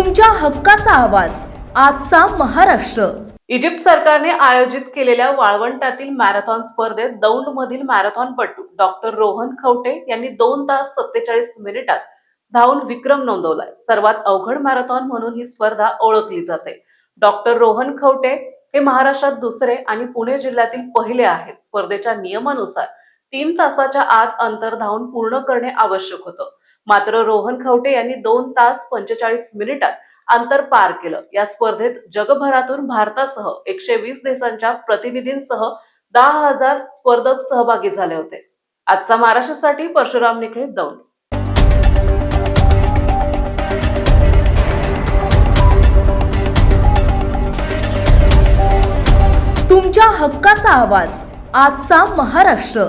तुमच्या हक्काचा आवाज. आजचा महाराष्ट्र. इजिप्त सरकारने आयोजित केलेल्या वाळवंटातील मॅरेथॉन स्पर्धेत दौंडमधील मॅरेथॉनपटू डॉक्टर रोहन खवटे यांनी दोन तास सत्तेचाळीस मिनिटात धावून विक्रम नोंदवलाय. सर्वात अवघड मॅरेथॉन म्हणून ही स्पर्धा ओळखली जाते. डॉक्टर रोहन खवटे हे महाराष्ट्रात दुसरे आणि पुणे जिल्ह्यातील पहिले आहेत. स्पर्धेच्या नियमानुसार तीन तासाच्या आत अंतर धावून पूर्ण करणे आवश्यक होतं. मात्र रोहन खवटे यांनी दोन तास पंचेचाळीस मिनिटात अंतर पार केलं. या स्पर्धेत जगभरातून भारतासह एकशे वीस देशांच्या प्रतिनिधींसह दहा हजार स्पर्धक सहभागी झाले होते. आजचा महाराष्ट्रासाठी परशुराम निखळे दौंड. तुमच्या हक्काचा आवाज आजचा महाराष्ट्र.